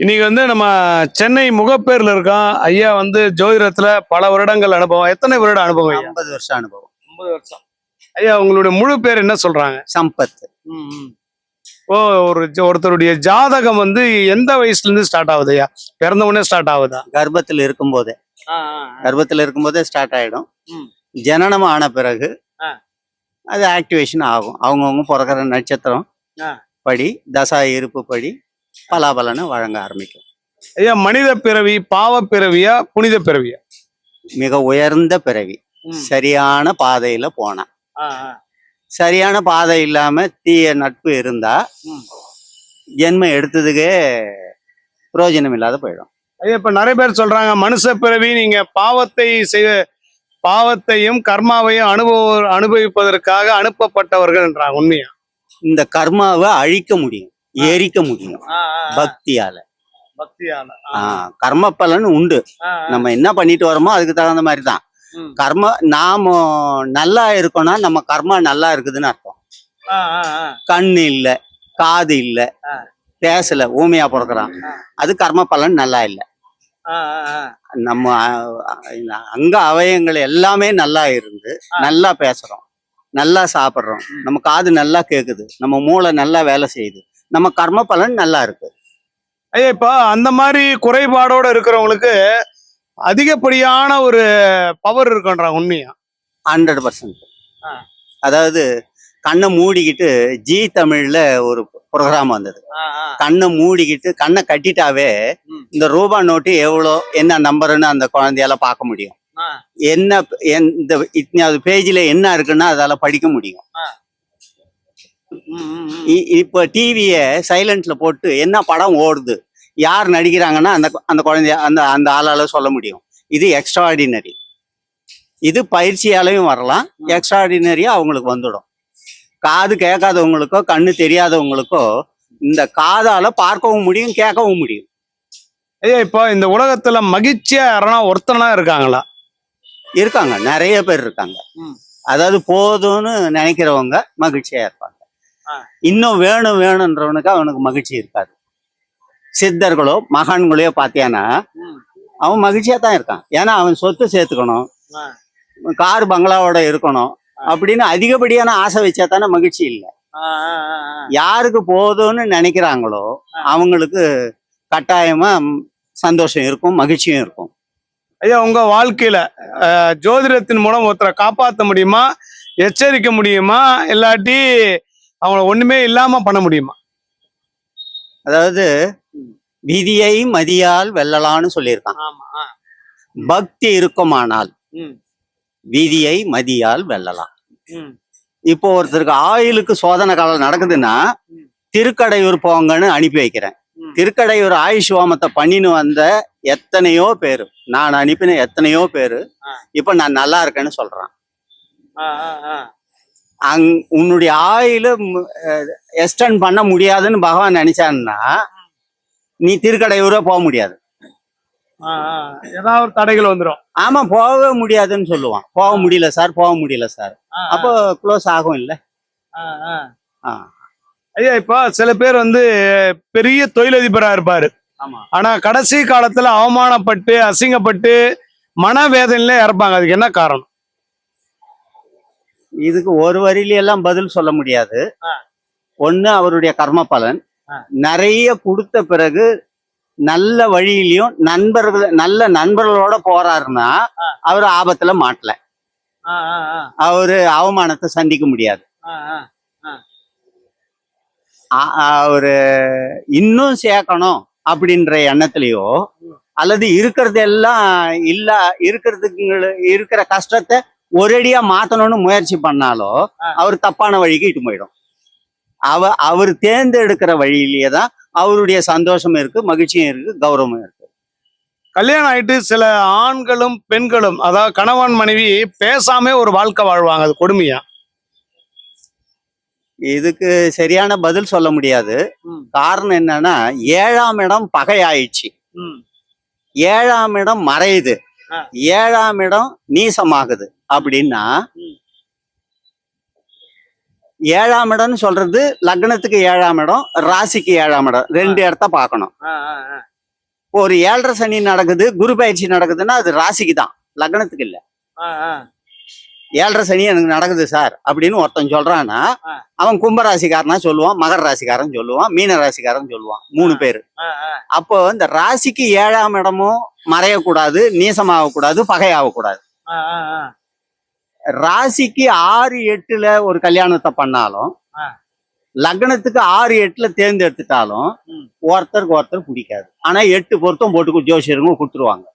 இன்னைக்கு வந்து நம்ம சென்னை முகப்பேர்ல இருக்கோம். ஐயா வந்து ஜோதிடத்துல பல வருடங்கள் அனுபவம். எத்தனை வருட அனுபவம் ஐயா? ஐம்பது வருஷம் அனுபவம். ஐம்பது வருஷம். ஐயா உங்களுடைய முழு பேர் என்ன சொல்றாங்க? சம்பத். ஓ ஒரு ஒருத்தருடைய ஜாதகம் வந்து எந்த வயசுல இருந்து ஸ்டார்ட் ஆகுது ஐயா? பிறந்த உடனே ஸ்டார்ட் ஆகுதா? கர்ப்பத்தில் இருக்கும்போதே. கர்ப்பத்தில் இருக்கும்போதே ஸ்டார்ட் ஆயிடும். ஜனனம் ஆன பிறகு. அது ஆக்டிவேஷன் ஆகும். அவங்கவுங்க பிறக்கிற நட்சத்திரம். படி தசா இருப்பு படி பலாபலனை வழங்க ஆரம்பிக்கும். ஐயா மனித பிறவி பாவ பிறவியா புனித பிறவியா? மிக உயர்ந்த பிறவி. சரியான பாதையில போனா. சரியான பாதை இல்லாம தீய நட்பு இருந்தா. ஜென்மம் எடுத்ததுக்கே பிரயோஜனம் இல்லாத போயிடும். ஐயா இப்ப நிறைய பேர் சொல்றாங்க மனுஷ பிறவி நீங்க பாவத்தை செய்ய பாவத்தையும் கர்மாவையும் அனுபவ அனுபவிப்பதற்காக அனுப்பப்பட்டவர்கள்ன்றாங்க உண்மையா? இந்த கர்மாவை அழிக்க முடியும். எரிக்க முடியும். பக்தியால. கர்ம பலன் உண்டு. நம்ம என்ன பண்ணிட்டு வரோமோ அதுக்கு தகுந்த மாதிரி தான். கர்ம நாம நல்லா இருக்கோம்னா நம்ம கர்மா நல்லா இருக்குதுன்னு அர்த்தம். கண்ணு இல்ல காது இல்ல. பேசல ஊமையா பிறக்கிறான். அது கர்ம பலன் நல்லா இல்ல. நம்ம அங்க அவயங்கள் எல்லாமே நல்லா இருந்து நல்லா பேசுறோம். நல்லா சாப்பிடுறோம். நம்ம காது நல்லா கேக்குது. நம்ம மூளை நல்லா வேலை செய்யுது. நம்ம கர்ம பலன் நல்லா இருக்கு. ஐயா இப்ப அந்த மாதிரி குறைபாடோட இருக்கிறவங்களுக்கு அதிகப்படியான ஒரு பவர் இருக்குன்றாங்க உண்மையா? Hundred percent. அதாவது கண்ணை மூடிக்கிட்டு ஜி தமிழ்ல ஒரு ப்ரோக்ராம் வந்தது. கண்ணை மூடிக்கிட்டு கண்ணை கட்டிட்டாவே. இந்த ரூபா நோட்டு எவ்வளோ என்ன நம்பருன்னு அந்த குழந்தையால பார்க்க முடியும். என்ன என்- இந்த இத்தனாவது பேஜ்ல என்ன இருக்குன்னா அதால படிக்க முடியும். இப்போ டிவிய சைலண்ட்ல போட்டு என்ன படம் ஓடுது? யார் நடிக்கிறாங்கன்னா அந்த அந்த குழந்தைய அந்த அந்த ஆளால சொல்ல முடியும். இது எக்ஸ்ட்ராடினரி இது பயிற்சியாலையும் வரலாம். எக்ஸ்ட்ராடினரியா அவங்களுக்கு வந்துடும். காது கேட்காதவங்களுக்கோ கண்ணு தெரியாதவங்களுக்கோ இந்த காதால பார்க்கவும் முடியும் கேட்கவும் முடியும். ஐயா இப்போ இந்த உலகத்துல மகிழ்ச்சியா யாரனா ஒருத்தனா இருக்காங்களா? இருக்காங்க. நிறைய பேர் இருக்காங்க. அதாவது போதும்னு நினைக்கிறவங்க மகிழ்ச்சியா இருப்பாங்க. இன்னும் வேணும் வேணுன்றவனுக்கு அவனுக்கு மகிழ்ச்சி இருக்காது. சித்தர்களோ மகான்களையோ பார்த்தியானா அவன் மகிழ்ச்சியா தான் இருக்கான். ஏன்னா அவன் சொத்து சேர்த்துக்கணும். கார் பங்களாவோட இருக்கணும். அப்படின்னு அதிகப்படியான ஆசை வச்சா தானே மகிழ்ச்சி இல்லை. யாருக்கு போதும்னு நினைக்கிறாங்களோ அவங்களுக்கு கட்டாயமா சந்தோஷம் இருக்கும் மகிழ்ச்சியும் இருக்கும். ஐயா உங்க வாழ்க்கையில ஜோதிடத்தின் மூலம் ஒருத்தரை காப்பாற்ற முடியுமா? எச்சரிக்க முடியுமா? இல்லாட்டி அவங்கள ஒண்ணுமே இல்லாம பண்ண முடியுமா? அதாவது விதியை மதியால் வெல்லலான்னு சொல்லியிருக்கான் ஆமா பக்தி இருக்குமானால் விதியை மதியால் வெல்லலாம். இப்போ ஒருத்தருக்கு ஆயுளுக்கு சோதனை காலம் நடக்குதுன்னா. திருக்கடையூர் போங்கன்னு அனுப்பி வைக்கிறேன். திருக்கடையூர் ஆயுஷ் ஹோமத்தை பண்ணின்னு வந்த எத்தனையோ பேரு நான் அனுப்பின எத்தனையோ பேரு. இப்ப நான் நல்லா இருக்கேன்னு சொல்றான். அங் உன்னுடைய ஆயுள எக்ஸ்டெண்ட் பண்ண முடியாதுன்னு பகவான் நினைச்சான்னா நீ திருக்கடையூரே போக முடியாது. ஏதாவது ஒரு தடைகள் வந்துடும் ஆமா போகவே முடியாதுன்னு சொல்லுவான். போக முடியல சார் போக முடியல சார். அப்போ க்ளோஸ் ஆகும் இல்ல. ஐயா இப்போ சில பேர் வந்து பெரிய தொழிலதிபரா இருப்பாரு. ஆனா கடைசி காலத்துல அவமானப்பட்டு அசிங்கப்பட்டு மனவேதனையில இறப்பாங்க. அதுக்கு என்ன காரணம்? இதுக்கு ஒரு வரியில எல்லாம் பதில் சொல்ல முடியாது. ஒண்ணு அவருடைய கர்ம பலன். நிறைய கொடுத்த பிறகு நல்ல வழியிலையும் நண்பர்கள் நல்ல நண்பர்களோட போறாருன்னா. அவர் ஆபத்துல மாட்டல. அவரு அவமானத்தை சந்திக்க முடியாது. அவரு இன்னும் சேர்க்கணும் அப்படின்ற எண்ணத்திலயோ அல்லது இருக்கிறது எல்லாம் இல்ல இருக்கிறதுக்கு இருக்கிற கஷ்டத்தை ஒரேடியா மாத்தணும்னு முயற்சி பண்ணாலோ ஆ. அவர் தப்பான வழிக்கு இட்டு போயிடும் அவ அவர் தேர்ந்தெடுக்கிற வழியிலேயே தான் அவருடைய சந்தோஷம் இருக்கு மகிழ்ச்சியும் இருக்கு கௌரவமும் இருக்கு கல்யாணம் ஆயிட்டு சில ஆண்களும் பெண்களும் அதாவது கணவன் மனைவி பேசாம ஒரு வாழ்க்கை வாழ்வாங்க அது கொடுமையா இதுக்கு சரியான பதில் சொல்ல முடியாது. காரணம் என்னன்னா ஏழாம் இடம் பகை ஆயிடுச்சு ஏழாம் இடம் மறையுது. ஏழாம் இடம் நீசமாகுது. அப்படின்னா. ஏழாம் இடம்னு சொல்றது லக்னத்துக்கு ஏழாம் இடம் ராசிக்கு ஏழாம் இடம். ரெண்டு இடத்த பார்க்கணும். ஒரு ஏழரை சனி நடக்குது குரு பயிற்சி நடக்குதுன்னா அது ராசிக்கு தான். லக்னத்துக்கு இல்ல. ஏழரை சனி எனக்கு நடக்குது சார் அப்படின்னு ஒருத்தன் சொல்றான்னா. அவன் கும்ப ராசிக்காரனா சொல்லுவான் மகர ராசிக்காரன் சொல்லுவான் மீன ராசிக்காரன் சொல்லுவான் மூணு பேர். அப்போ இந்த ராசிக்கு ஏழாம் இடமும் மறையக்கூடாது நீசமாகக்கூடாது பகையாகக்கூடாது. ராசிக்கு ஆறு எட்டுல ஒரு கல்யாணத்தை பண்ணாலும். லக்னத்துக்கு ஆறு எட்டுல தேர்ந்தெடுத்துட்டாலும். ஒருத்தருக்கு ஒருத்தர் பிடிக்காது. ஆனா எட்டு பொருத்தம் போட்டு ஜோசியருங்க கொடுத்துருவாங்க.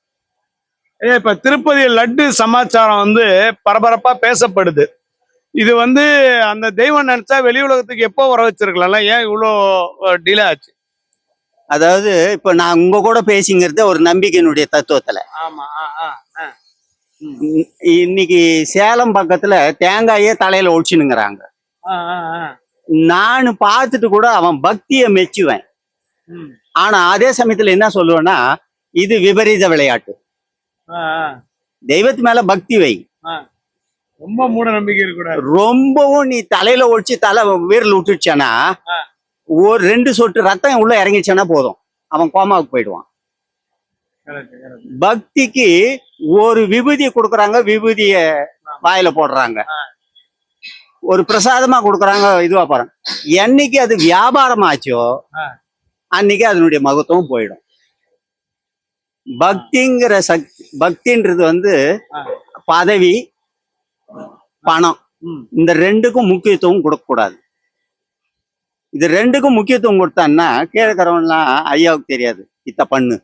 இப்ப திருப்பதி லட்டு சமாச்சாரம் வந்து பரபரப்பா பேசப்படுது. இது வந்து அந்த தெய்வம் நினைச்சா வெளி உலகத்துக்கு எப்போ வர வச்சிருக்கலாம்ல? ஏன் இவ்வளோ டிலே ஆச்சு? அதாவது இப்ப நான் உங்க கூட பேசிங்கிறது ஒரு நம்பிக்கையினுடைய தத்துவத்துல. இன்னைக்கு சேலம் பக்கத்துல தேங்காயே தலையில ஒழிச்சுனுங்கிறாங்க நான் பார்த்துட்டு கூட அவன் பக்தியை மெச்சுவேன். ஆனா அதே சமயத்துல என்ன சொல்லுவேன்னா இது விபரீத விளையாட்டு. தெய்வத்து மேல பக்தி வை. ரொம்ப மூட நம்பிக்கை இருக்கக்கூடாது. ரொம்பவும் நீ தலையில ஒழிச்சு தலை வீரல் விட்டுடுச்சானா. ஒரு ரெண்டு சொட்டு ரத்தம் உள்ள இறங்கிடுச்சானா போதும். அவன் கோமாவுக்கு போயிடுவான். பக்திக்கு ஒரு விபூதியை கொடுக்குறாங்க விபூதிய வாயில போடுறாங்க. ஒரு பிரசாதமா கொடுக்குறாங்க இதுவா பாருங்க. என்னைக்கு அது வியாபாரம் ஆச்சோ. அன்னைக்கு அதனுடைய மகத்துவம் போயிடும். பக்திங்கிற சக்தி பக்தின்றது வந்து. பதவி பணம். இந்த ரெண்டுக்கும் முக்கியத்துவம் கொடுக்கக்கூடாது. இது ரெண்டுக்கும் முக்கியத்துவம் கொடுத்தான்னா கேட்கறவன்லாம் ஐயாவுக்கு தெரியாது. இத்த பண்ணு.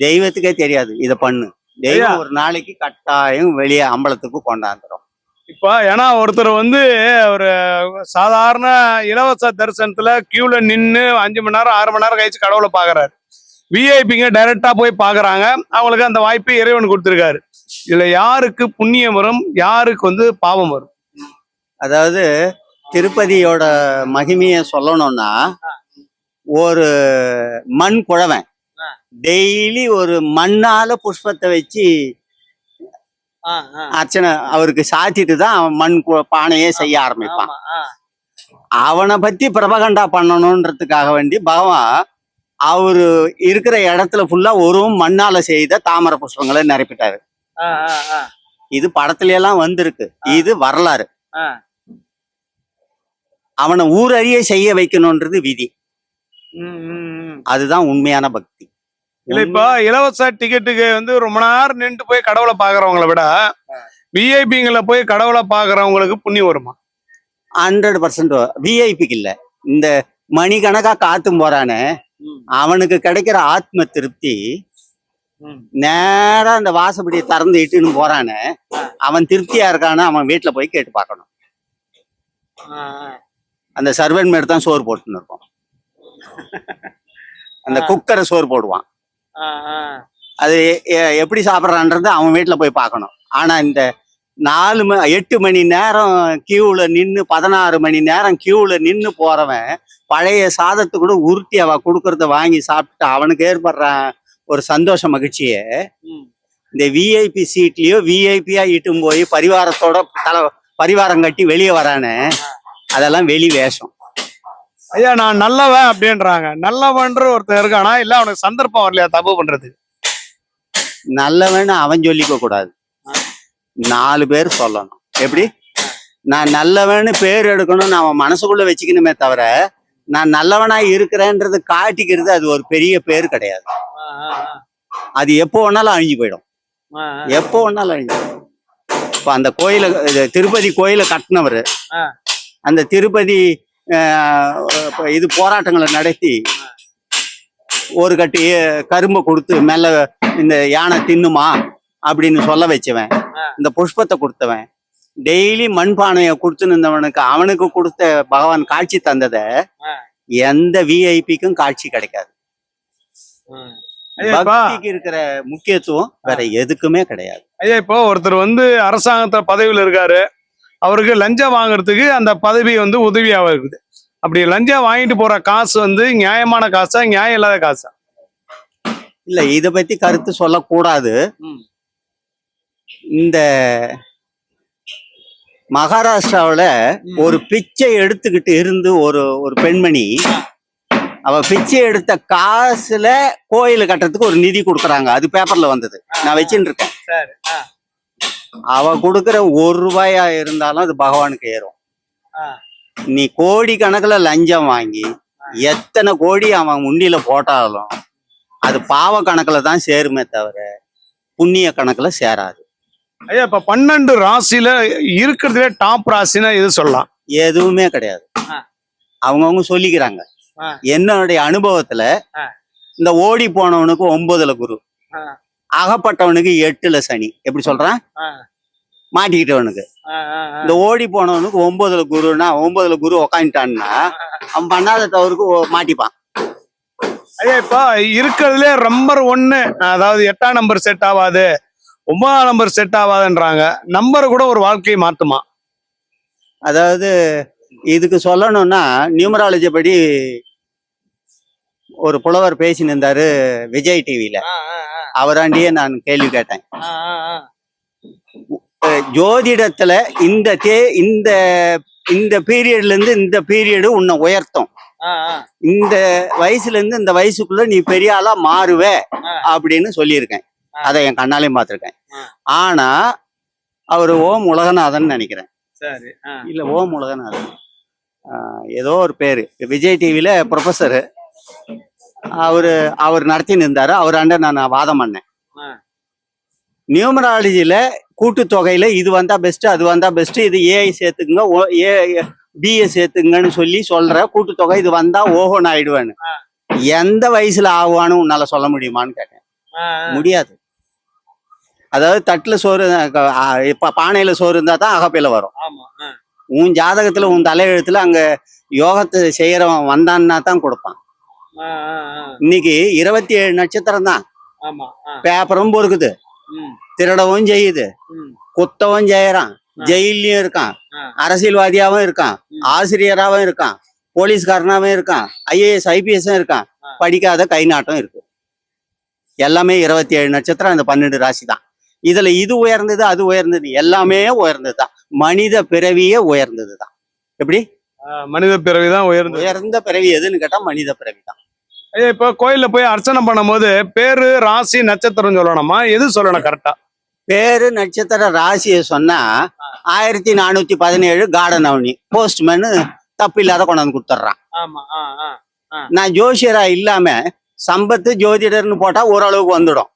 தெய்வத்துக்கே தெரியாது. இத பண்ணு. தெய்வம். ஒரு நாளைக்கு கட்டாயம் வெளியே அம்பலத்துக்கு கொண்டாந்துரும். இப்போ ஏன்னா ஒருத்தர் வந்து ஒரு சாதாரண இலவச தரிசனத்துல கியூல நின்று அஞ்சு மணி நேரம் ஆறு மணி நேரம் கழிச்சு கடவுளை பாக்குறாரு. விஐபிங்க டைரக்டா போய் பாக்குறாங்க. அவங்களுக்கு அந்த வாய்ப்பை இறைவன் கொடுத்திருக்காரு. இதுல யாருக்கு புண்ணியம் வரும் யாருக்கு வந்து பாவம் வரும்? அதாவது திருப்பதியோட மகிமையை சொல்லணும்னா ஒரு மண் குழவன். டெய்லி ஒரு மண்ணால புஷ்பத்தை வச்சு அர்ச்சனை அவருக்கு சாத்திட்டு தான் அவன் மண் பானையே செய்ய ஆரம்பிப்பான். அவனை பத்தி பிரபகண்டா பண்ணணுன்றதுக்காக வேண்டி பகவான் அவரு இருக்கிற இடத்துல ஃபுல்லா ஒரு மண்ணால செய்த தாமரை புஷ்பங்களை நிரப்பிட்டாரு. இது படத்துல எல்லாம் வந்திருக்கு இது வரலாறு. அவனை ஊரறிய செய்ய வைக்கணும்ன்றது விதி. அதுதான் உண்மையான பக்தி. இல்ல இப்போ இலவச டிக்கெட்டுக்கு வந்து ரொம்ப நேரம் நின்று போய் கடவுளை பாக்குறவங்கள விட விஐபிங்களை போய் கடவுளை பாக்குறவங்களுக்கு புண்ணியம் வருமா? ஹண்ட்ரட் பர்சன்ட் விஐபிக்கு இல்ல. இந்த மணிக்கணக்கா காத்தும் போறானே. அவனுக்கு கிடைக்கிற ஆத்ம திருப்தி நேரா அந்த வாசப்படியை திறந்து இட்டுன்னு போறானே அவன் திருப்தியா இருக்கான்னு அவன் வீட்டுல போய் கேட்டு பார்க்கணும். அந்த சர்வன் மேடு தான் சோறு போட்டுன்னு இருக்கும். அந்த குக்கரை சோறு போடுவான். அது எப்படி சாப்பிட்றான்றது அவன் வீட்டில் போய் பார்க்கணும். ஆனா இந்த நாலு ம எட்டு மணி நேரம் கியூல நின்று பதினாறு மணி நேரம் கியூல நின்று போறவன் பழைய சாதத்தை கூட உருட்டி அவ கொடுக்கறத வாங்கி சாப்பிட்டு அவனுக்கு ஏற்படுற ஒரு சந்தோஷ மகிழ்ச்சியை. இந்த விஐபி சீட்லயோ விஐபியா இட்டும் போய் பரிவாரத்தோட தலை பரிவாரம் கட்டி வெளியே வரானே அதெல்லாம் வெளி வேஷம். ஐயா நான் நல்லவன் அப்படின்றாங்க. நல்லவன்ற ஒருத்தன் இருக்கானா? இல்ல அவனுக்கு சந்தர்ப்பம் வரலையா தப்பு பண்றது நல்லவன்னு அவன் சொல்லிக்க கூடாது. நாலு பேர் சொல்லணும். எப்படி? நான் நல்லவன்னு பேர் எடுக்கணும்னு அவன் மனசுக்குள்ள வச்சுக்கணுமே தவிர நான் நல்லவனா இருக்கிறேன்றது காட்டிக்கிறது அது ஒரு பெரிய பேர் கிடையாது. அது எப்போ வேணாலும் அழிஞ்சு போயிடும். எப்போ வேணாலும் அழிஞ்சு போயிடும். இப்ப அந்த கோயில திருப்பதி கோயில கட்டினவர் அந்த திருப்பதி ஆஹ், இது போராட்டங்களை நடத்தி ஒரு கட்டி கரும்பை கொடுத்து மேல இந்த யானை தின்னுமா அப்படின்னு சொல்ல வச்சவன். இந்த புஷ்பத்தை கொடுத்தவன். டெய்லி மண்பானையை கொடுத்துன்னு இருந்தவனுக்கு அவனுக்கு கொடுத்த பகவான் காட்சி தந்தத. எந்த விஐபிக்கும் காட்சி கிடைக்காது. பக்திக்கு இருக்கிற முக்கியத்துவம் வேற எதுக்குமே கிடையாது. ஐயா இப்போ ஒருத்தர் வந்து அரசாங்கத்துல பதவியில இருக்காரு. அவருக்கு லஞ்சம் வாங்குறதுக்கு அந்த பதவி வந்து உதவியாக இருக்குது. அப்படி லஞ்சம் வாங்கிட்டு போற காசு வந்து நியாயமான காசா நியாயம் இல்லாத காசா? இல்ல இத பத்தி கருத்து சொல்லக்கூடாது. ம். இந்த மகாராஷ்டிராவுல. ஒரு பிச்சை எடுத்துக்கிட்டு இருந்து ஒரு ஒரு பெண்மணி அவ பிச்சை எடுத்த காசுல கோயில் கட்டுறதுக்கு ஒரு நிதி கொடுக்குறாங்க. அது பேப்பர்ல வந்தது. நான் வச்சுட்டு இருக்கேன். அவ கொடுக்குற ஒரு ரூபாயா இருந்தாலும் அது பகவானுக்கு ஏறும். நீ கோடி கணக்குல லஞ்சம் வாங்கி எத்தனை கோடி அவன் உண்டியில போட்டாலும் அது பாவ கணக்குல தான் சேருமே தவிர புண்ணிய கணக்குல சேராது. ஐயா இப்ப பன்னெண்டு ராசியில இருக்கிறதுல டாப் ராசினா எது சொல்லலாம்? எதுவுமே கிடையாது. அவங்கவுங்க சொல்லிக்கிறாங்க. என்னுடைய அனுபவத்துல. இந்த ஓடி போனவனுக்கு ஒன்பதுல குரு. அகப்பட்டவனுக்கு எட்டுல சனி. எப்படி சொல்றான்? மாட்டிக்கிட்டவனுக்கு. இந்த ஓடி போனவனுக்கு ஒன்பதுல குருன்னா ஒன்பதுல குரு உக்காந்துட்டான்னா அவன் பண்ணாத தவறுக்கு மாட்டிப்பான். ஐயா இப்ப இருக்கிறதுல நம்பர் ஒன்னு அதாவது எட்டாம் நம்பர் செட் ஆகாது ஒன்பதாம் நம்பர் செட் ஆகாதுன்றாங்க. நம்பர் கூட ஒரு வாழ்க்கையை மாத்துமா? அதாவது இதுக்கு சொல்லணும்னா நியூமராலஜி படி ஒரு புலவர் பேசின்னு இருந்தாரு விஜய் டிவியில அவராண்டியே நான் கேள்வி கேட்டேன். ஜோதிடத்துல இந்த தே இந்த இந்த பீரியட்ல இருந்து இந்த பீரியடு உன்னை உயர்த்தும். இந்த வயசுல இருந்து இந்த வயசுக்குள்ள நீ பெரிய ஆளா மாறுவ அப்படின்னு சொல்லியிருக்கேன். அதை என் கண்ணாலையும் பார்த்திருக்கேன். ஆனா அவர் ஓம் உலகநாதன் நினைக்கிறேன். இல்ல ஓம் உலகநாதன். ஏதோ ஒரு பேரு. விஜய் டிவில ப்ரொஃபஸரு அவரு அவர் நடத்தின்னு இருந்தாரு. அவராண்ட நான் வாதம் பண்ணேன். ஆ. நியூமராலஜில கூட்டுத்தொகையில இது வந்தா பெஸ்ட் அது வந்தா பெஸ்ட் இது ஏஐ சேர்த்துக்குங்க ஏ பிஏ சேர்த்துங்கன்னு சொல்லி சொல்ற கூட்டுத்தொகை இது வந்தா ஓஹோன்னு ஆயிடுவேன்னு. எந்த வயசுல ஆகுவான்னு உன்னால சொல்ல முடியுமான்னு கேட்டேன். முடியாது. அதாவது தட்டுல சோறு பானையில சோறு இருந்தா தான் அகப்பையில வரும். உன் ஜாதகத்துல உன் தலையெழுத்துல அங்க யோகத்தை செய்யறவன் வந்தான்னா தான் கொடுப்பான். இன்னைக்கு இருபத்தி ஏழு நட்சத்திரம் தான். பேப்பரும் பொறுக்குது. திருடவும் செய்யுது. குத்தவும் செய்யறான். ஜெயிலையும் இருக்கான். அரசியல்வாதியாவும் இருக்கான். ம். ஆசிரியராவும் இருக்கான். போலீஸ்காரனாவும் இருக்கான். ஐஏஎஸ் ஐபிஎஸும் இருக்கான். படிக்காத கை நாட்டம் இருக்கு. எல்லாமே இருபத்தி ஏழு நட்சத்திரம் அந்த பன்னெண்டு ராசி தான். இதுல இது உயர்ந்தது அது உயர்ந்தது. எல்லாமே உயர்ந்தது தான் மனித பிறவியே உயர்ந்தது தான் எப்படி மனித பிறவிதான் உயர்ந்தது. உயர்ந்த பிறவி எதுன்னு கேட்டா மனித பிறவி தான் இப்ப கோயில்ல போய் அர்ச்சனை பண்ணும்போது பேரு ராசி நட்சத்திரம் சொல்லணுமா? எது சொல்லணும் கரெக்டா பேரு நட்சத்திர ராசியை சொன்னா ஆயிரத்தி நானூத்தி பதினேழு கார்டன் அவனி போஸ்ட்மேனு தப்பு இல்லாத கொண்டாந்து கொடுத்துட்றான். நான் ஜோசியரா இல்லாம சம்பத்து ஜோதிடர்னு போட்டா ஓரளவுக்கு வந்துடும்.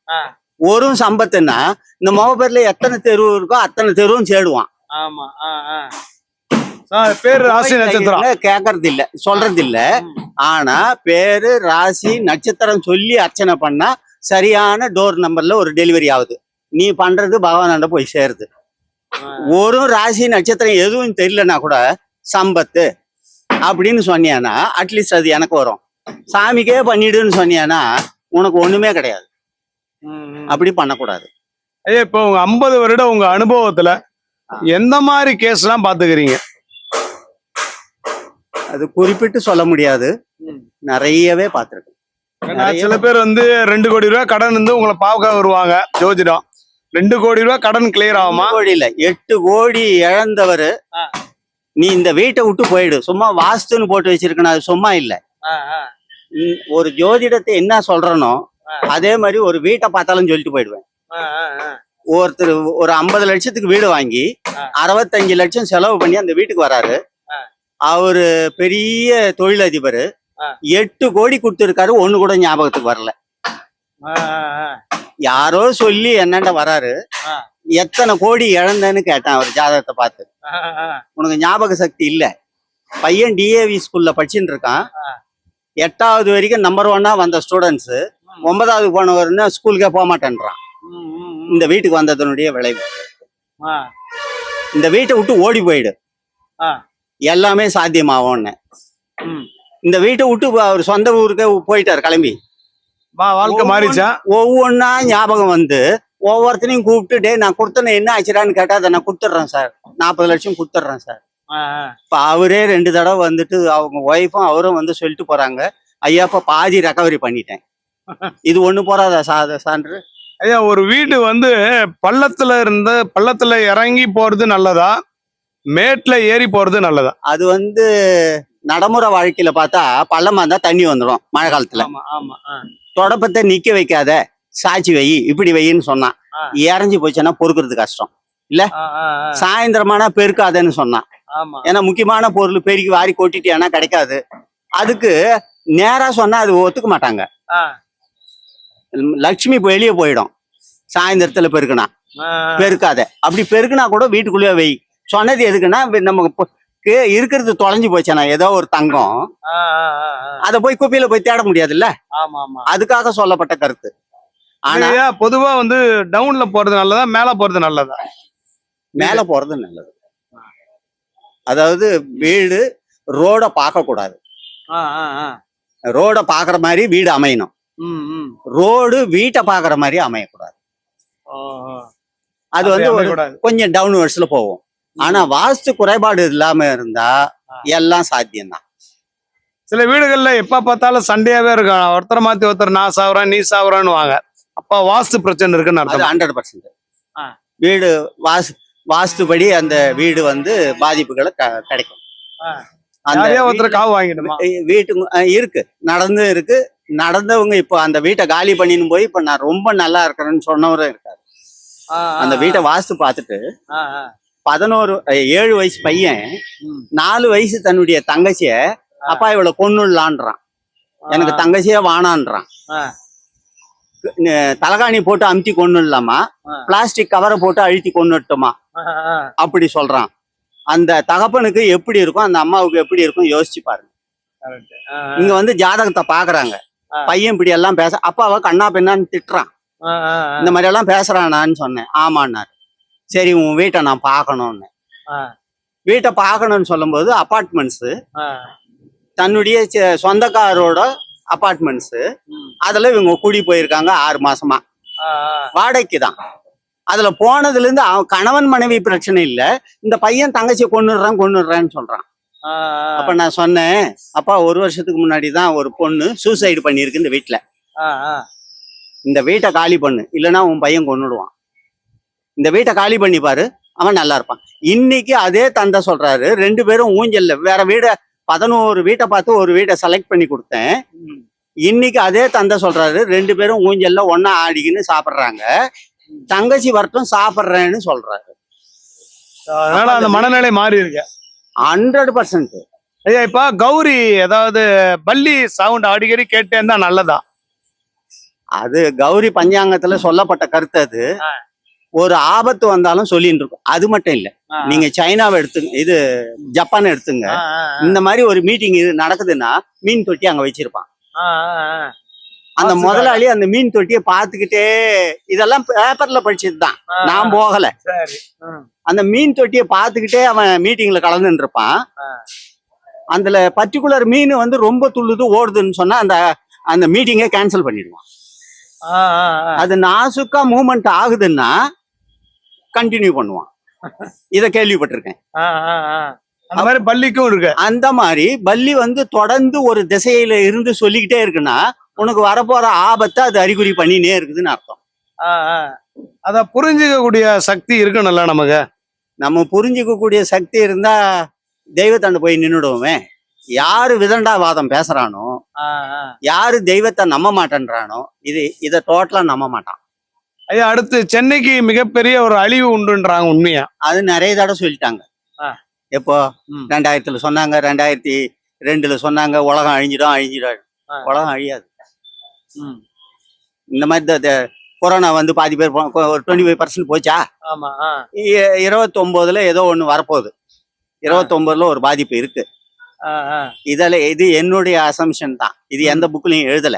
ஒரு சம்பத்துன்னா இந்த முகப்பேர்ல எத்தனை தெருவு இருக்கோ அத்தனை தெருவும் சேடுவான் ஆமா பேரு ராசி நட்சத்திரம். கேட்கறது இல்ல சொல்றது இல்ல ஆனா பேரு ராசி நட்சத்திரம் சொல்லி அர்ச்சனை பண்ணா சரியான டோர் நம்பர்ல ஒரு டெலிவரி ஆகுது. நீ பண்றது பகவானாண்ட போய் சேருது. ஒரு ராசி நட்சத்திரம் எதுவும் தெரியலனா கூட சம்பத்து. அப்படின்னு சொன்னியானா அட்லீஸ்ட் அது எனக்கு வரும். சாமிக்கே பண்ணிடுன்னு சொன்னியானா உனக்கு ஒண்ணுமே கிடையாது. அப்படி பண்ணக்கூடாது. ஐயா இப்போ உங்க ஐம்பது வருடம் உங்க அனுபவத்துல எந்த மாதிரி கேஸ் எல்லாம் பாத்துக்கிறீங்க? அது குறிப்பிட்டு சொல்ல முடியாது. நிறையவே பார்த்திருக்கேன் சில பேர் வந்து ரெண்டு கோடி ரூபாய் கடன் இருந்து உங்களை பார்க்க வருவாங்க ஜோதிடம் ரெண்டு கோடி ரூபாய் கடன் கிளியர் ஆகுமா? கோடி இல்ல எட்டு கோடி இழந்தவர். நீ இந்த வீட்டை விட்டு போயிடு. சும்மா வாஸ்துன்னு போட்டு வச்சிருக்கணும் அது சும்மா இல்ல. ஒரு ஜோதிடத்தை என்ன சொல்றனோ. அதே மாதிரி ஒரு வீட்டை பார்த்தாலும் சொல்லிட்டு போயிடுவேன். ஒருத்தர் ஒரு ஐம்பது லட்சத்துக்கு வீடு வாங்கி. அறுபத்தஞ்சு லட்சம் செலவு பண்ணி அந்த வீட்டுக்கு வராரு. அவரு பெரிய தொழிலதிபர். எட்டு கோடி கொடுத்துருக்காரு ஒண்ணு கூட ஞாபகத்துக்கு வரல. யாரோ சொல்லி என்னண்ட வராரு. எத்தனை கோடி இழந்தேன்னு கேட்டேன் அவர் ஜாதகத்தை பார்த்து. உனக்கு ஞாபக சக்தி இல்ல. பையன் டிஏவி ஸ்கூல்ல படிச்சுட்டு இருக்கான். எட்டாவது வரைக்கும் நம்பர் ஒன்னா வந்த ஸ்டூடெண்ட்ஸ் ஒன்பதாவது போனவர்னு ஸ்கூலுக்கே போக மாட்டேன்றான். இந்த வீட்டுக்கு வந்ததனுடைய விளைவு. இந்த வீட்டை விட்டு ஓடி போயிடு. எல்லாமே சாத்தியமாகும்னு. இந்த வீட்டை விட்டு அவர் சொந்த ஊருக்கே போயிட்டார் கிளம்பி. வாழ்க்கை மாறிச்சா ஒவ்வொன்றா ஞாபகம் வந்து ஒவ்வொருத்தனையும் கூப்பிட்டு டே நான் கொடுத்தேன் என்ன ஆச்சுடான்னு கேட்டா அதை நான் கொடுத்துட்றேன் சார். நாற்பது லட்சம் கொடுத்துட்றேன் சார். இப்போ அவரே ரெண்டு தடவை வந்துட்டு அவங்க ஒய்ஃபும் அவரும் வந்து சொல்லிட்டு போறாங்க. ஐயா இப்ப பாதி ரெக்கவரி பண்ணிட்டேன். இது ஒண்ணு போறாதா சாத சான்று? ஐயா ஒரு வீடு வந்து பள்ளத்துல இருந்து பள்ளத்துல இறங்கி போறது நல்லதா? மேட்ல ஏறி போறது நல்லதா? அது வந்து நடைமுறை வாழ்க்கையில பார்த்தா பள்ளமா இருந்தா தண்ணி வந்துடும் மழை காலத்துல. தொடப்பத்தை நிக்க வைக்காத சாச்சி வை இப்படி வைன்னு சொன்னான். இறஞ்சி போச்சுன்னா பொறுக்கிறது கஷ்டம். ஆ, சாயந்தரமானா பெருக்காதன்னு சொன்னான். ஏன்னா முக்கியமான பொருள் பெருக்கி வாரி கொட்டிட்டியானா கிடைக்காது. அதுக்கு நேரா சொன்னா அது ஒத்துக்க மாட்டாங்க. லட்சுமி வெளியே போயிடும். சாயந்தரத்துல பெருக்குனா. பெருக்காத. அப்படி பெருக்குனா கூட வீட்டுக்குள்ளேயே வை. சொன்னது எதுக்குன்னா வி- நம்ம பொ- கு- இருக்கிறது தொலைஞ்சு போச்சுனா ஏதோ ஒரு தங்கம். அதை போய் குப்பையில போய் தேட முடியாதுல்ல? ஆமா ஆமா அதுக்காக சொல்லப்பட்ட கருத்து. ஆனா பொதுவா வந்து டவுன்ல போறது நல்லதா மேல போறது நல்லதா? மேல போறது நல்லது. அதாவது வீடு ரோட பார்க்க கூடாது. ரோட பாக்குற மாதிரி வீடு அமையணும். ரோடு வீட்டை பாக்குற மாதிரி அமையக்கூடாது. அது வந்து ஒரு. கொஞ்சம் டவுன் வர்ஸ்ல போகும். ஆனா வாஸ்து குறைபாடு இல்லாம இருந்தா. எல்லாம் சாத்தியம்தான். சில வீடுகள்ல எப்ப பார்த்தாலும் சண்டையாவே இருக்கும். ஒருத்தரை மாத்தி ஒருத்தர் நான் சாவுறேன் நீ சாவுறான்னு வாங்க அப்ப வாஸ்து பிரச்சனை இருக்குன்னு ஹண்ட்ரட் பர்சன்ட். வீடு வாஸ் வாஸ்துபடி அந்த வீடு வந்து பாதிப்புகளை கிடைக்கும். ஒருத்தர் காவு வாங்கிடுமா வீ- வீட்டுக்கு அஹ் இருக்கு. நடந்து இருக்கு. நடந்தவங்க இப்போ அந்த வீட்டை காலி பண்ணின்னு போய் இப்ப நான் ரொம்ப நல்லா இருக்கிறேன்னு சொன்னவரும் இருக்காரு. அந்த வீட்டை வாஸ்து பார்த்துட்டு. பதினோரு ஏழு வயசு பையன். நாலு வயசு தன்னுடைய தங்கச்சிய அப்பா இவளை கொன்னுடலான்றான். எனக்கு தங்கச்சியே வானான்றான் தலகாணி போட்டு அமுத்தி கொன்னுடலாமா? ஆ. பிளாஸ்டிக் கவரை போட்டு அழுத்தி ஆ. அப்படி சொல்றான். அந்த தகப்பனுக்கு எப்படி இருக்கும் அந்த அம்மாவுக்கு எப்படி இருக்கும் யோசிச்சு பாருங்க. இங்க வந்து ஜாதகத்தை பாக்குறாங்க. பையன் இப்படி எல்லாம் பேச அப்பாவை கண்ணா பின்னான்னு திட்டுறான். இந்த மாதிரி எல்லாம் பேசுறானான்னு சொன்னேன் ஆமான்னாரு சரி உன் வீட்டை நான் பார்க்கணும்னு வீட்டை பார்க்கணும்னு சொல்லும்போது அப்பார்ட்மெண்ட்ஸ். தன்னுடைய சொந்தக்காரோட அப்பார்ட்மெண்ட்ஸ். அதுல இவங்க குடி போயிருக்காங்க ஆறு மாசமா. வாடகைக்கு தான் அதுல போனதுல இருந்து அவன் கணவன் மனைவி பிரச்சனை இல்ல இந்த பையன் தங்கச்சியை கொண்டுடுறான் கொண்டுடுறான்னு ஆ. அப்ப நான் சொன்னேன் அப்பா ஒரு வருஷத்துக்கு முன்னாடி தான் ஒரு பொண்ணு சூசைடு பண்ணியிருக்கு இந்த வீட்டுல. இந்த வீட்டை காலி பண்ணு இல்லைன்னா உன் பையன் கொன்னுடுவான். இந்த வீட்டை காலி பண்ணி பாரு அவன் நல்லா இருப்பான். இன்னைக்கு அதே தந்தை சொல்றாரு ரெண்டு பேரும் ஊஞ்சல்ல வேற வீட பதினோரு வீட்டை பார்த்து ஒரு வீட்டை செலக்ட் பண்ணி கொடுத்தேன். இன்னைக்கு அதே தந்தை சொல்றாரு ரெண்டு பேரும் ஊஞ்சல்ல ஒண்ணா ஆடிக்கின்னு சாப்பிடுறாங்க. தங்கச்சி வரட்டும் சாப்பிடுறேன்னு சொல்றாரு. அதனால அந்த மனநிலை மாறி இருக்கு ஹண்ட்ரட் பர்சன்ட் ஐயா இப்ப கௌரி ஏதாவது பள்ளி சவுண்ட் அடிக்கடி கேட்டே இருந்தா நல்லதா? அது கௌரி பஞ்சாங்கத்துல சொல்லப்பட்ட கருத்து அது. ஒரு ஆபத்து வந்தாலும் சொல்லிட்டு இருக்கும். அது மட்டும் இல்ல. நீங்க சைனாவை எடுத்துங்க இது ஜப்பான் எடுத்துங்க. இந்த மாதிரி ஒரு மீட்டிங் நடக்குதுன்னா மீன் தொட்டி அங்க வச்சிருப்பான். அந்த முதலாளி அந்த மீன் தொட்டியை பார்த்துக்கிட்டே இதெல்லாம் பேப்பர்ல படிச்சது தான் ஆ, நான் போகல. அந்த மீன் தொட்டியை பார்த்துக்கிட்டே அவன் மீட்டிங்ல கலந்துட்டு இருப்பான். அதுல பர்டிகுலர் மீன் வந்து ரொம்ப துள்ளுது ஓடுதுன்னு சொன்னா அந்த அந்த மீட்டிங்கை கேன்சல் பண்ணிடுவான். அது நாசுக்கா மூவ்மெண்ட் ஆகுதுன்னா கண்டினியூ பண்ணுவான் இத கேள்விப்பட்டிருக்கேன். அந்த மாதிரி பள்ளிக்கும் இருக்கு அந்த மாதிரி பல்லி வந்து தொடர்ந்து ஒரு திசையில இருந்து சொல்லிக்கிட்டே இருக்குன்னா உனக்கு வரப்போற ஆபத்தை அது அறிகுறி பண்ணினே இருக்குதுன்னு அர்த்தம். அத புரிஞ்சுக்க கூடிய சக்தி இருக்கணும்ல நமக்கு நம்ம புரிஞ்சுக்க கூடிய சக்தி இருந்தா தெய்வத்தாண்ட போய் நின்னுடுவோமே யாரு விதண்டாவாதம் பேசுறானோ ஆ, ஆ. யாரு தெய்வத்தை நம்ப மாட்டேன்றானோ இது இத டோட்டலா நம்ப மாட்டான் ஐயா அடுத்து சென்னைக்கு மிகப்பெரிய ஒரு அழிவு உண்டுன்றாங்க உண்மையா அது நிறைய தடவை சொல்லிட்டாங்க. எப்போ. ரெண்டாயிரத்துல சொன்னாங்க ரெண்டாயிரத்தி ரெண்டுல சொன்னாங்க உலகம் அழிஞ்சிடும் அழிஞ்சிடும். உலகம் அழியாது. இந்த மாதிரி கொரோனா வந்து பாதி பேர் ஒரு டுவெண்ட்டி ஃபைவ் பர்சன்ட் போச்சா? ஆமா ஆ. இ- இருபத்தொன்பதுல ஏதோ ஒண்ணு வரப்போகுது. இருபத்தொன்பதுல ஒரு பாதிப்பு இருக்கு. இதுல இது என்னுடைய அசம்ஷன் தான். இது எந்த புக்லயும் எழுதல.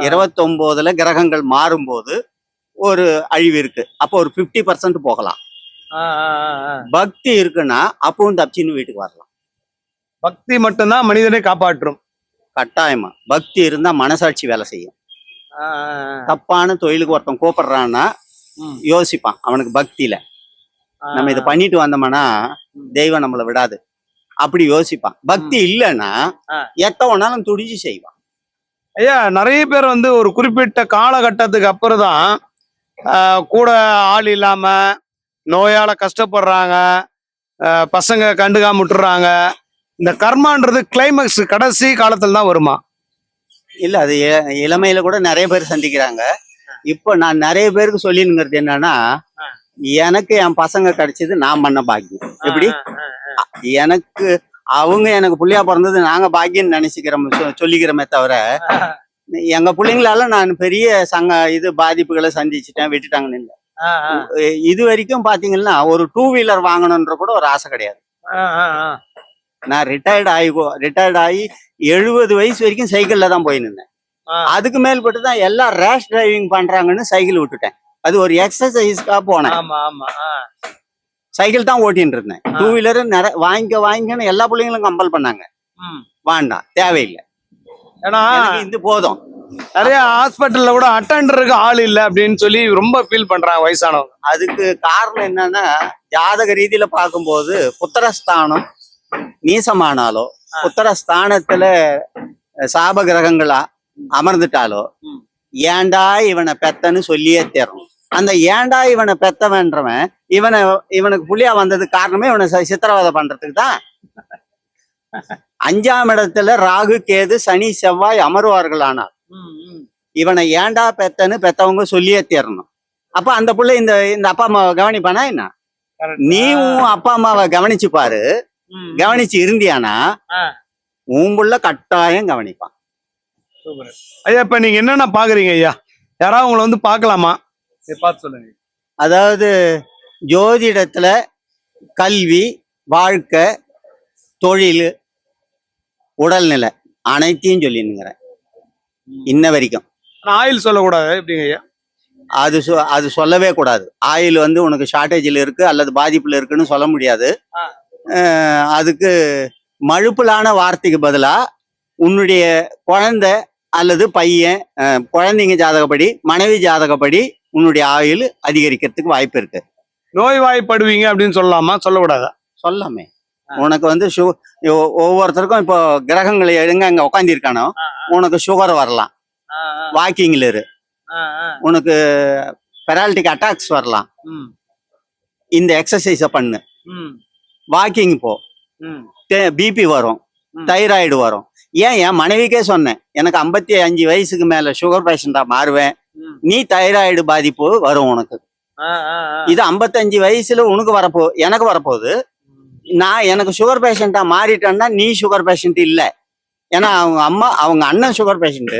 இருபத்தொன்பதுல கிரகங்கள் மாறும்போது ஒரு அழிவு இருக்கு. அப்போ ஒரு 50% பர்சன்ட் போகலாம். பக்தி இருக்குன்னா அப்பவும் தப்பிச்சின்னு வீட்டுக்கு வரலாம். பக்தி மட்டும்தான் மனிதனை காப்பாற்றும். கட்டாயமா. பக்தி இருந்தா மனசாட்சி வேலை செய்யும். தப்பான தொழிலுக்கு ஒருத்தன் கூப்பிடுறான்னா. யோசிப்பான் அவனுக்கு பக்தியில. நம்ம இதை பண்ணிட்டு வந்தோம்னா. தெய்வம் நம்மளை விடாது. அப்படி யோசிப்பான். பக்தி இல்லைன்னா ஆ. எத்த வேணாலும் துடிச்சு செய்வான். ஐயா நிறைய பேர் வந்து ஒரு குறிப்பிட்ட காலகட்டத்துக்கு அப்புறம் தான் கூட ஆள் இல்லாம நோயால கஷ்டப்படுறாங்க பசங்க கண்டுக்காம விட்டுறாங்க. இந்த கர்மான்றது கிளைமேக்ஸ் கடைசி காலத்துல தான் வருமா? இல்ல அது இளமையில கூட நிறைய பேர் சந்திக்கிறாங்க. இப்போ நான் நிறைய பேருக்கு சொல்லினுங்கிறது என்னன்னா எனக்கு என் பசங்க கிடைச்சது நான் பண்ண பாக்கியம். எப்படி? எனக்கு அவங்க எனக்கு புள்ளையா பிறந்தது நாங்க பாக்கியம் நினைச்சுக்கிறோம் சொல்லிக்கிறோமே தவிர எங்க பிள்ளைங்களால நான் பெரிய சங்க இது பாதிப்புகளை சந்திச்சுட்டேன் விட்டுட்டாங்கன்னு இல்லை. இது வரைக்கும் பாத்தீங்கன்னா ஒரு டூ வீலர் வாங்கணுன்ற கூட ஒரு ஆசை கிடையாது. நான் ரிட்டையர்ட் ஆகி ரிட்டையர்ட் ஆகி எழுபது வயசு வரைக்கும் சைக்கிள்ல தான் போய் நின்னேன். அதுக்கு மேல்பட்டு தான் எல்லாம் ரேஷ் டிரைவிங் பண்றாங்கன்னு சைக்கிள் விட்டுட்டேன். அது ஒரு எக்ஸசைஸ்க்காக போனேன். சைக்கிள் தான் ஓட்டின்னு இருந்தேன். டூ வீலர் நிறைய வாங்கிக்க வாங்கிக்கன்னு எல்லா பிள்ளைங்களும் கம்பல் பண்ணாங்க. வேண்டாம் தேவையில்லை. ஏன்னா இது போதும். நிறைய ஹாஸ்பிட்டல்ல கூட அட்டண்டருக்கு ஆள் இல்ல அப்படின்னு சொல்லி ரொம்ப ஃபீல் பண்றாங்க வயசானவங்க. அதுக்கு காரணம் என்னன்னா ஜாதக ரீதியில பார்க்கும்போது புத்திரஸ்தானம் நீசமானாலோ புத்திரஸ்தானத்துல சாப கிரகங்களா அமர்ந்துட்டாலோ ம். ஏன்டா இவனை பெத்தன்னு சொல்லியே தேரணும். அந்த ஏன்டா இவனை பெத்தவன்றவன் இவனை இவனுக்கு புள்ளியா வந்ததுக்கு காரணமே இவனை சித்திரவதை பண்றதுக்கு தான். அஞ்சாம் இடத்துல ராகு கேது சனி செவ்வாய் அமர்வார்களானால் இவனை ஏன்டா பெத்தன்னு பெத்தவங்க சொல்லியே தேரணும். அப்ப அந்த புள்ள இந்த இந்த அப்பா அம்மாவை கவனிப்பானா என்ன? நீ உன் அப்பா அம்மாவை கவனிச்சு பாரு. கவனிச்சு இருந்தியானா. உன் புள்ள கட்டாயம் கவனிப்பான். ஐயா இப்ப நீங்க என்னென்ன பாக்குறீங்க ஐயா? யாராவது உங்களை வந்து பார்க்கலாமா இதை பார்த்து சொல்லுங்க. அதாவது ஜோதிடத்துல கல்வி வாழ்க்கை தொழில் உடல்நிலை அனைத்தையும் சொல்லினுங்கிறேன் இன்ன வரைக்கும். ஆயில் சொல்லக்கூடாது எப்படிங்க ஐயா? அது சொ- அது சொல்லவே கூடாது. ஆயில் வந்து உனக்கு ஷார்ட்டேஜில் இருக்கு அல்லது பாதிப்புல இருக்குன்னு சொல்ல முடியாது. அதுக்கு மழுப்பலான வார்த்தைக்கு பதிலா உன்னுடைய குழந்தை அல்லது பையன் குழந்தைங்க ஜாதகப்படி மனைவி ஜாதகப்படி உன்னுடைய ஆயுள் அதிகரிக்கிறதுக்கு வாய்ப்பு இருக்கு. நோய்வாய்ப்படுவீங்க அப்படின்னு சொல்லலாமா? சொல்லக்கூடாதா? சொல்லாமே. உனக்கு வந்து சு ஒவ்வொருத்தருக்கும் இப்போ கிரகங்களை எங்க அங்க உட்காந்துருக்கானோ உனக்கு சுகர் வரலாம். வாக்கிங்ல இரு. உனக்கு பெராலிட்டிக் அட்டாக்ஸ் வரலாம். இந்த எக்ஸசைஸை பண்ணு. வாக்கிங் போ. பிபி வரும். தைராய்டு வரும். ஏன்? என் மனைவிக்கே சொன்னேன். எனக்கு ஐம்பத்தி அஞ்சு வயசுக்கு மேல சுகர் பேஷண்டா மாறுவேன். நீ தைராய்டு பாதிப்பு வரும் உனக்கு. இது 55 வயசுல உனக்கு வரப்போ எனக்கு வரப்போகுது. நான் எனக்கு சுகர் பேஷண்டா மாறிட்டேன்னா நீ சுகர் பேஷண்ட் இல்ல. ஏன்னா அவங்க அம்மா அவங்க அண்ணன் சுகர் பேஷண்ட்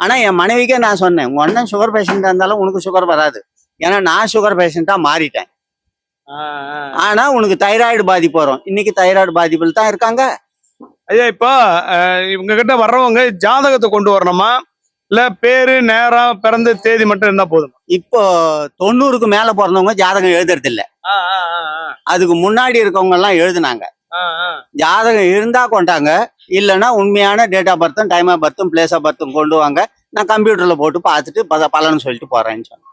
ஆனா என் மனைவிக்கே நான் சொன்னேன் உங்க அண்ணன் சுகர் பேஷண்டா இருந்தாலும் உனக்கு சுகர் வராது. ஏன்னா நான் சுகர் பேஷண்டா மாறிட்டேன். ஆனா உனக்கு தைராய்டு பாதிப்பு வரும். இன்னைக்கு தைராய்டு பாதிப்புல தான் இருக்காங்க. ஐயா இப்போ இவங்க கிட்ட வர்றவங்க ஜாதகத்தை கொண்டு வரணுமா? இல்ல பேரு நேரம் பிறந்த தேதி மட்டும் இருந்தா போதும்? இப்போ தொண்ணூறுக்கு மேல பிறந்தவங்க ஜாதகம் எழுதுறது இல்ல அதுக்கு முன்னாடி இருக்கவங்க எல்லாம் எழுதுனாங்க ஜாதகம் இருந்தா கொண்டாங்க. இல்லைன்னா உண்மையான டேட் ஆஃப் பர்த்தும் டைம் ஆஃப் பர்த்தும் பிளேஸ் ஆஃப் பர்த்தும் கொண்டு வாங்க. நான் கம்ப்யூட்டர்ல போட்டு பார்த்துட்டு பல- பலன் சொல்லிட்டு போறேன்னு சொன்னேன்.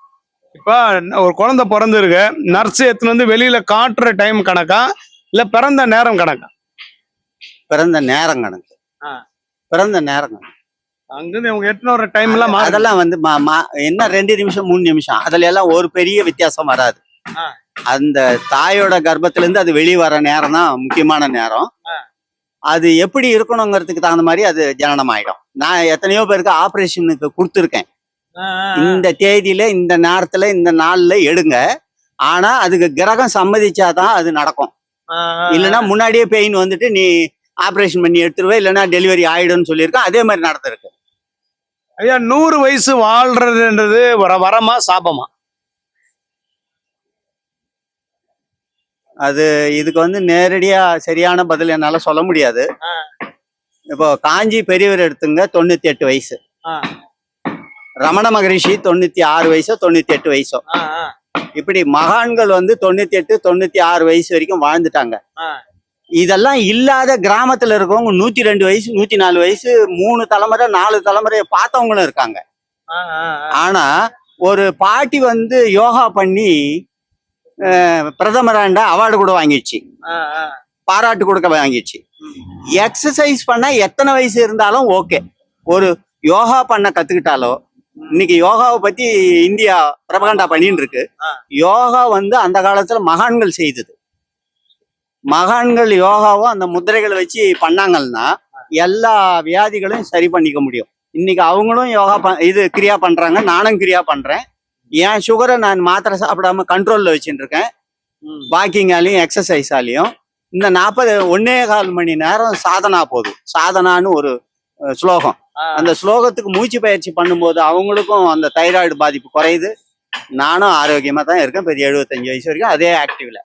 இப்போ ஒரு குழந்தை பிறந்திருக்கு நர்ஸ் எடுத்துன்னு வந்து வெளியில காட்டுற டைம் கணக்கா இல்ல பிறந்த நேரம் கணக்கா பிறந்த நேரம் கணக்கு. பிறந்த நேரம் கணக்கு அங்கிருந்து இவங்க எட்டுன்னு வர டைம் எல்லாம். அதெல்லாம் வந்து என்ன ரெண்டு நிமிஷம் மூணு நிமிஷம் அதுல எல்லாம் ஒரு பெரிய வித்தியாசம் வராது. அந்த தாயோட கர்ப்பத்துல இருந்து அது வெளியே வர நேரம் தான் முக்கியமான நேரம். அது எப்படி இருக்கணுங்கிறதுக்கு தகுந்த மாதிரி அது ஜனனம் ஆயிடும் நான் எத்தனையோ பேருக்கு ஆபரேஷனுக்கு கொடுத்துருக்கேன் இந்த தேதியில இந்த நேரத்துல இந்த நாள்ல எடுங்க. ஆனா அதுக்கு கிரகம் சம்மதிச்சாதான் அது நடக்கும். இல்லைன்னா முன்னாடியே பெயின் வந்துட்டு நீ ஆபரேஷன் பண்ணி எடுத்துருவே இல்லைன்னா டெலிவரி ஆயிடும்னு சொல்லியிருக்கேன் அதே மாதிரி நடந்திருக்கு. ஐயா நூறு வயசு வாழ்றதுன்றது வர வரமா சாபமா? அது இதுக்கு வந்து நேரடியா சரியான பதில் என்னால சொல்ல முடியாது. இப்போ காஞ்சி பெரியவர் எடுத்துங்க தொண்ணூத்தி எட்டு வயசு ரமண மகரிஷி தொண்ணூத்தி ஆறு வயசோ தொண்ணூத்தி எட்டு வயசோ. இப்படி மகான்கள் வந்து தொண்ணூத்தி எட்டு தொண்ணூத்தி ஆறு வயசு வரைக்கும் வாழ்ந்துட்டாங்க. இதெல்லாம் இல்லாத கிராமத்துல இருக்கவங்க நூத்தி ரெண்டு வயசு நூத்தி நாலு வயசு மூணு தலைமுறை நாலு தலைமுறையை பார்த்தவங்களும் இருக்காங்க. ஆனா ஒரு பாட்டி வந்து யோகா பண்ணி பிரதமராண்ட அவார்டு கூட வாங்கிடுச்சு. பாராட்டு கொடுக்க வாங்கிடுச்சு. எக்ஸசைஸ் பண்ணா எத்தனை வயசு இருந்தாலும் ஓகே. ஒரு யோகா பண்ண கத்துக்கிட்டாலோ இன்னைக்கு யோகாவை பத்தி இந்தியா பிரபகண்டா பண்ணின்னு இருக்கு. யோகா வந்து அந்த காலத்துல மகான்கள் செய்தது. மகான்கள் யோகாவும் அந்த முத்திரைகளை வச்சு பண்ணாங்கன்னா எல்லா வியாதிகளையும் சரி பண்ணிக்க முடியும். இன்னைக்கு அவங்களும் யோகா இது கிரியா பண்றாங்க. நானும் கிரியா பண்றேன். என் சுகரை நான் மாத்திரை சாப்பிடாம கண்ட்ரோல்ல வச்சுட்டு இருக்கேன். வாக்கிங்காலையும் எக்ஸசைஸாலையும் இந்த நாற்பது ஒன்னே கால் மணி நேரம் சாதனா போதும். சாதனான்னு ஒரு ஸ்லோகம். அந்த ஸ்லோகத்துக்கு மூச்சு பயிற்சி பண்ணும்போது அவங்களுக்கும் அந்த தைராய்டு பாதிப்பு குறையுது. நானும் ஆரோக்கியமா தான் இருக்கேன். பெரிய எழுபத்தஞ்சு வயசு வரைக்கும் அதே ஆக்டிவ்ல